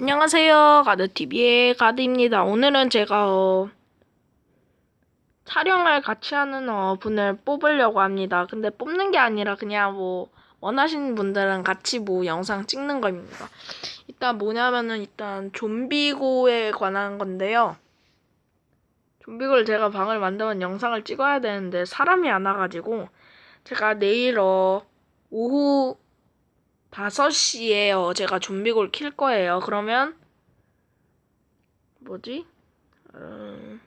안녕하세요. 가드TV의 가드입니다. 오늘은 제가 어, 촬영을 같이 하는 어, 분을 뽑으려고 합니다. 근데 뽑는 게 아니라 그냥 뭐 원하시는 분들은 같이 뭐 영상 찍는 겁니다. 일단 뭐냐면은 일단 좀비고에 관한 건데요. 좀비고를 제가 방을 만들면 영상을 찍어야 되는데 사람이 안 와가지고 제가 내일 어 오후 5시에 어, 제가 좀비골 킬 거예요. 그러면 뭐지? 음...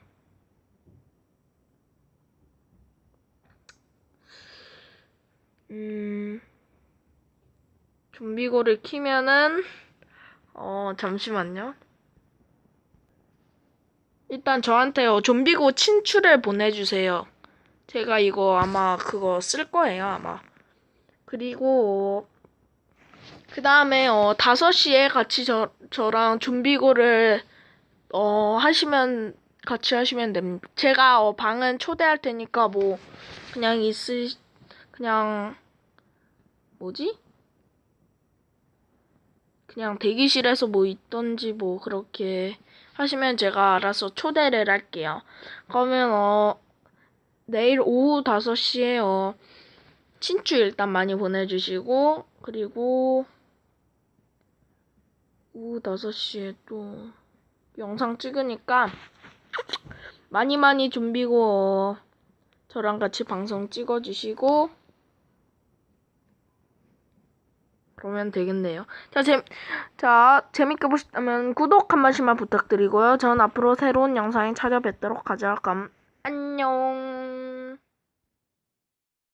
음... 좀비골을 키면은 어 잠시만요. 일단 저한테요 좀비고 친추를 보내주세요. 제가 이거 아마 그거 쓸 거예요 아마. 그리고 그 다음에 어 5시에 같이 저, 저랑 좀비고를 어 하시면 같이 하시면 됩니다. 제가 어 방은 초대할 테니까 뭐 그냥 있으 그냥 뭐지? 그냥 대기실에서 뭐 있던지 뭐 그렇게 하시면 제가 알아서 초대를 할게요. 그러면 어 내일 오후 5시에 어 친추 일단 많이 보내주시고 그리고 오후 5시에 또 영상 찍으니까 많이 많이 좀비고 어, 저랑 같이 방송 찍어주시고 그러면 되겠네요. 자, 재, 자, 재밌게 보셨다면 구독 한 번씩만 부탁드리고요. 저는 앞으로 새로운 영상에 찾아뵙도록 하죠. 그럼 안녕.